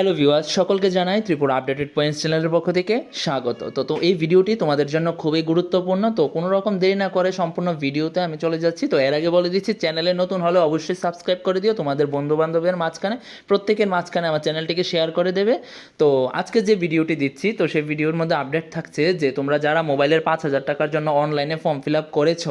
Hello viewers, সকলকে জানাই Tripura updated points চ্যানেলের পক্ষ থেকে স্বাগত। তো তো এই ভিডিওটি তোমাদের জন্য খুবই গুরুত্বপূর্ণ। তো কোনো রকম দেরি না করে সম্পূর্ণ ভিডিওতে আমি চলে যাচ্ছি। তো এর আগে বলে দিচ্ছি, চ্যানেলে নতুন হলে অবশ্যই সাবস্ক্রাইব করে দিও। তোমাদের বন্ধু বান্ধবের মাঝখানে, প্রত্যেকের মাঝখানে আমার চ্যানেলটিকে শেয়ার করে দেবে। তো আজকে যে ভিডিওটি দিচ্ছি, তো সেই ভিডিওর মধ্যে আপডেট থাকছে যে তোমরা যারা মোবাইলের পাঁচ হাজার টাকার জন্য অনলাইনে ফর্ম ফিল আপ করেছ,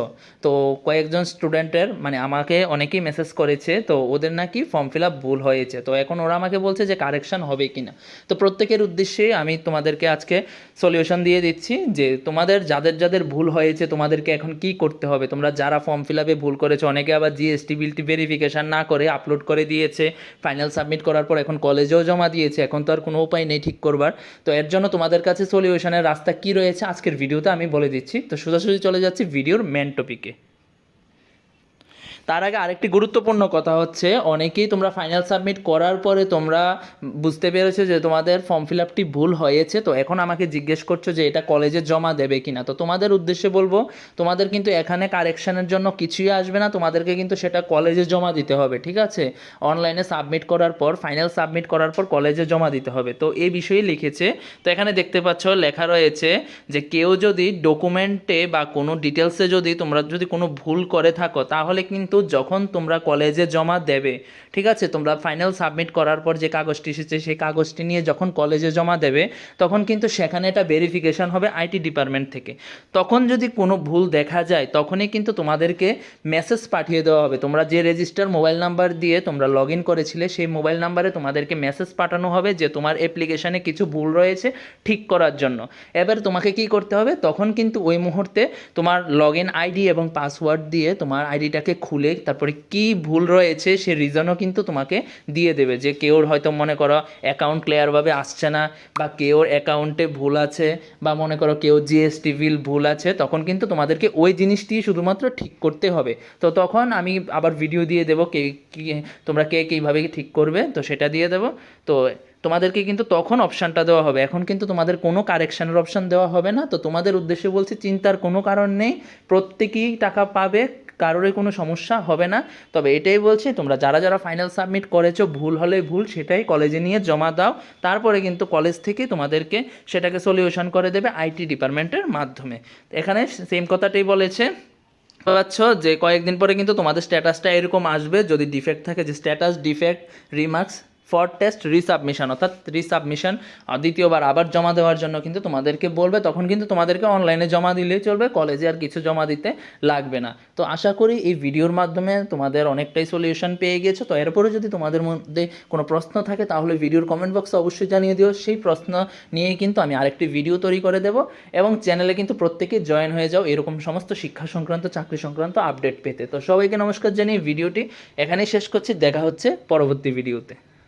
তো কয়েকজন স্টুডেন্টের মানে আমাকে অনেকেই মেসেজ করেছে, তো ওদের নাকি ফর্ম ফিল আপ ভুল হয়েছে। তো এখন ওরা আমাকে বলছে যে কারেকশন হবে কি না তো প্রত্যেকের উদ্দেশ্যে আমি তোমাদেরকে আজকে সলিউশন দিয়ে দিচ্ছি যে তোমাদের যাদের যাদের ভুল হয়েছে তোমাদেরকে এখন কি করতে হবে। তোমরা যারা ফর্ম ফিল আপে ভুল করেছ, অনেকে আবার জিএসটি বিলটি ভেরিফিকেশন না করে আপলোড করে দিয়েছে ফাইনাল সাবমিট করার পর এখন কলেজেও জমা দিয়েছে, এখন তো আর কোনো উপায় নেই ঠিক করবার। তো এর জন্য তোমাদের কাছে সলিউশনের রাস্তা কি রয়েছে আজকের ভিডিওতে আমি বলে দিচ্ছি। তো সোজাসুজি চলে যাচ্ছি ভিডিওর মেন টপিকে তার আগে আরেকটি গুরুত্বপূর্ণ কথা হচ্ছে, অনেকেই তোমরা ফাইনাল সাবমিট করার পরে তোমরা বুঝতে পেরেছ যে তোমাদের ফর্ম ফিল আপটি ভুল হয়েছে। তো এখন আমাকে জিজ্ঞেস করছ যে এটা কলেজে জমা দেবে কিনা? তো তোমাদের উদ্দেশ্যে বলব, তোমাদের কিন্তু এখানে কারেকশানের জন্য কিছুই আসবে না, তোমাদেরকে কিন্তু সেটা কলেজে জমা দিতে হবে, ঠিক আছে? অনলাইনে সাবমিট করার পর ফাইনাল সাবমিট করার পর কলেজে জমা দিতে হবে। তো এই বিষয়ে লিখেছে। তো এখানে দেখতে পাচ্ছ, লেখা রয়েছে যে কেউ যদি ডকুমেন্টে বা কোনো ডিটেলসে যদি তোমরা যদি কোনো ভুল করে থাকো, তাহলে কিন্তু যখন তোমরা কলেজে জমা দেবে, ঠিক আছে? তোমরা ফাইনাল সাবমিট করার পর যে কাগজটি এসেছে, সেই কাগজটি নিয়ে যখন কলেজে জমা দেবে, তখন কিন্তু সেখানে এটা ভেরিফিকেশন হবে আইটি ডিপার্টমেন্ট থেকে। তখন যদি কোনো ভুল দেখা যায়, তখনই কিন্তু তোমাদেরকে মেসেজ পাঠিয়ে দেওয়া হবে। তোমরা যে রেজিস্টার মোবাইল নাম্বার দিয়ে তোমরা লগ ইন করেছিলে, সেই মোবাইল নাম্বারে তোমাদেরকে মেসেজ পাঠানো হবে যে তোমার অ্যাপ্লিকেশানে কিছু ভুল রয়েছে ঠিক করার জন্য। এবার তোমাকে কি করতে হবে? তখন কিন্তু ওই মুহূর্তে তোমার লগ ইন আইডি এবং পাসওয়ার্ড দিয়ে তোমার আইডিটাকে খুলে তারপরে কি ভুল রয়েছে সে রিজনও কিন্তু তোমাকে দিয়ে দেবে যে কেউর হয়তো মনে করো অ্যাকাউন্ট ক্লিয়ারভাবে আসছে না বা কেউর অ্যাকাউন্টে ভুল আছে বা মনে করো কেউ জিএসটি বিল ভুল আছে, তখন কিন্তু তোমাদেরকে ওই জিনিসটি শুধুমাত্র ঠিক করতে হবে। তো তখন আমি আবার ভিডিও দিয়ে দেবো কে কী, তোমরা কে কীভাবে ঠিক করবে, তো সেটা দিয়ে দেবো। তো তোমাদেরকে কিন্তু তখন অপশানটা দেওয়া হবে। এখন কিন্তু তোমাদের কোনো কারেকশানের অপশান দেওয়া হবে না। তো তোমাদের উদ্দেশ্যে বলছি, চিন্তার কোনো কারণ নেই। প্রত্যেকেই টাকা পাবে। কারোরই কোনো সমস্যা হবে না। তবে এটাই বলছি, তোমরা যারা যারা ফাইনাল সাবমিট করেছ, ভুল হলে ভুল, সেটাই কলেজে নিয়ে জমা দাও। তারপরে কিন্তু কলেজ থেকে তোমাদেরকে সেটাকে সলিউশন করে দেবে আইটি ডিপার্টমেন্টের মাধ্যমে। এখানে সেম কথাটাই বলেছে। পাচ্ছ যে কয়েকদিন পরে কিন্তু তোমাদের স্ট্যাটাসটা এরকম আসবে। যদি ডিফেক্ট থাকে যে status defect remarks for test resubmission অর্থাৎ রিসাবমিশন দ্বিতীয়বার আবার জমা দেওয়ার জন্য কিন্তু তোমাদেরকে বলবে, তখন কিন্তু তোমাদেরকে অনলাইনে জমা দিলেই চলবে কলেজে আর কিছু জমা দিতে লাগবে না। তো আশা করি এই ভিডিওর মাধ্যমে তোমাদের অনেকটাই সলিউশন পেয়ে গেছো। তো এরপরে যদি তোমাদের মধ্যে কোনো প্রশ্ন থাকে, তাহলে ভিডিওর কমেন্ট বক্সে অবশ্যই জানিয়ে দিও। সেই প্রশ্ন নিয়েই কিন্তু আমি আরেকটি ভিডিও তৈরি করে দেবো এবং চ্যানেলে কিন্তু প্রত্যেকে জয়েন হয়ে যাও এরকম সমস্ত শিক্ষা সংক্রান্ত, চাকরি সংক্রান্ত আপডেট পেতে। তো সবাইকে নমস্কার জানিয়ে ভিডিওটি এখানেই শেষ করছি। দেখা হচ্ছে পরবর্তী ভিডিওতে